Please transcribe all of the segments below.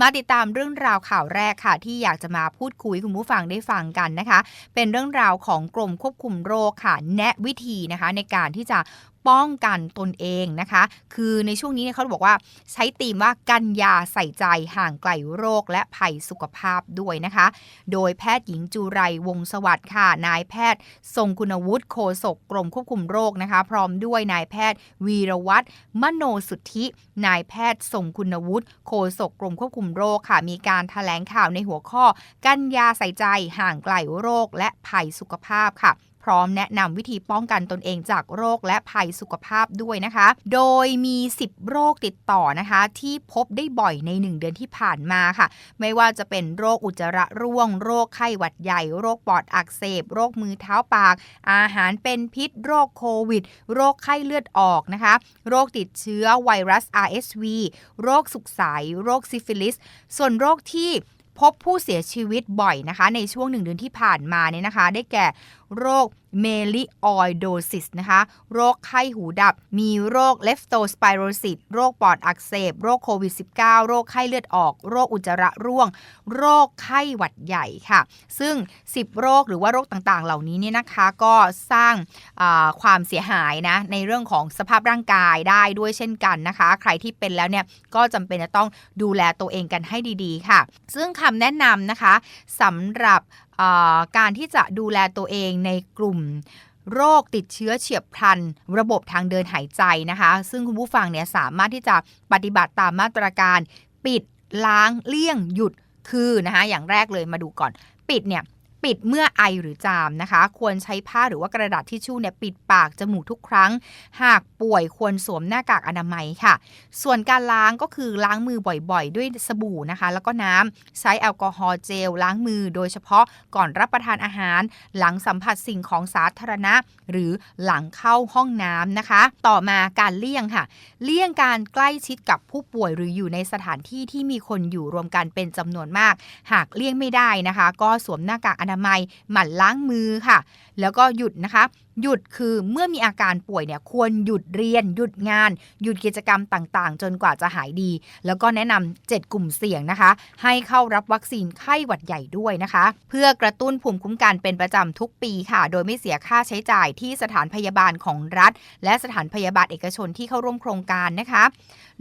มาติดตามเรื่องราวข่าวแรกค่ะ ที่อยากจะมาพูดคุยคุณผู้ฟังได้ฟังกันนะคะ เป็นเรื่องราวของกรมควบคุมโรคค่ะ แนะวิธีนะคะ ในการที่จะ ป้องกันตนเองนะคะ คือในช่วงนี้เเขาบอกว่าใช้ธีมว่ากันยาใส่ใจห่างไกลโรคและภัยสุขภาพด้วยนะคะ โดยแพทย์หญิงจุไรวงสวัสดิ์ค่ะ นายแพทย์ ทรงคุณวุฒิโคศกกรมควบคุมโรคนะคะ พร้อมด้วยนายแพทย์ วีรวัตรมโนสุทธิ นายแพทย์ ทรงคุณวุฒิโคศกกรมควบคุมโรคค่ะ มีการแถลงข่าวในหัวข้อ กันยาใส่ใจห่างไกลโรคและภัยสุขภาพค่ะ พร้อมแนะนำวิธีป้องกันตนเองจากโรคและภัยสุขภาพด้วยนะคะ โดยมี 10 โรคติดต่อนะคะ ที่พบได้บ่อยใน 1 เดือนที่ผ่านมาค่ะ ไม่ว่าจะเป็นโรคอุจจาระร่วง โรคไข้หวัดใหญ่ โรคปอดอักเสบ โรคมือเท้าปาก อาหารเป็นพิษ โรคโควิด โรคไข้เลือดออกนะคะ โรคติดเชื้อไวรัส RSV โรคสุกใส โรคซิฟิลิส ส่วนโรคที่พบผู้เสียชีวิตบ่อยนะคะ ในช่วงหนึ่งเดือนที่ผ่านมาเนี่ยนะคะ ได้แก่ โรคเมลิออยโดซิสนะคะ โรคไข้หูดับ มีโรคเลฟโตสไปโรซิสโรคปอดอักเสบ โรคโควิด -19 โรคไข้เลือดออก โรคอุจจาระร่วง โรคไข้หวัดใหญ่ค่ะ ซึ่ง 10 โรคหรือว่าโรคต่างๆ เหล่านี้เนี่ยนะคะก็สร้างความเสียหายนะในเรื่องของสภาพร่างกายได้ด้วยเช่นกันนะคะ ใครที่เป็นแล้วเนี่ยก็จำเป็นจะต้องดูแลตัวเองกันให้ดีๆ ค่ะ ซึ่งคำแนะนำนะคะสำหรับการที่จะดูแลตัวเองในกลุ่มโรคติดเชื้อเฉียบพลัน ระบบทางเดินหายใจนะคะ ซึ่งคุณผู้ฟังเนี่ยสามารถที่จะปฏิบัติตามมาตรการ ปิดล้างเลี่ยงหยุดคือนะคะอย่างแรกเลยมาดูก่อน ปิดเนี่ย ปิดเมื่อไอหรือจามนะคะ ควรใช้ผ้าหรือว่ากระดาษทิชชู่เนี่ยปิดปากจมูกทุกครั้ง หากป่วยควรสวมหน้ากากอนามัยค่ะ ส่วนการล้างก็คือล้างมือบ่อยๆ ด้วยสบู่นะคะ แล้วก็น้ำใช้แอลกอฮอล์เจลล้างมือ โดยเฉพาะก่อนรับประทานอาหาร หลังสัมผัสสิ่งของสาธารณะ หรือหลังเข้าห้องน้ำนะคะ ต่อมาการเลี่ยงค่ะ เลี่ยงการใกล้ชิดกับผู้ป่วยหรืออยู่ในสถานที่ที่มีคนอยู่รวมกันเป็นจำนวนมาก หากเลี่ยงไม่ได้นะคะ ก็สวมหน้ากากอนามัย หมั่นล้างมือค่ะ แล้วก็หยุดนะคะ หยุดคือเมื่อมีอาการป่วยเนี่ยควรหยุดเรียน หยุดงาน หยุดกิจกรรมต่างๆ จนกว่าจะหายดี แล้วก็แนะนำ7กลุ่มเสี่ยงนะคะ ให้เข้ารับวัคซีนไข้หวัดใหญ่ด้วยนะคะ เพื่อกระตุ้นภูมิคุ้มกันเป็นประจำทุกปีค่ะ โดยไม่เสียค่าใช้จ่ายที่สถานพยาบาลของรัฐ และสถานพยาบาลเอกชนที่เข้าร่วมโครงการนะคะ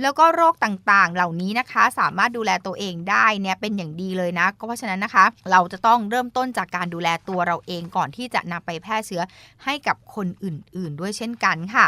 แล้วก็โรคต่างๆ เหล่านี้นะคะ สามารถดูแลตัวเองได้เนี่ยเป็นอย่างดีเลยนะก็เพราะฉะนั้นนะคะ เราจะต้องเริ่มต้นจากการดูแลตัวเราเองก่อนที่จะนำไปแพร่เชื้อให้กับคนอื่นๆ ด้วยเช่นกันค่ะ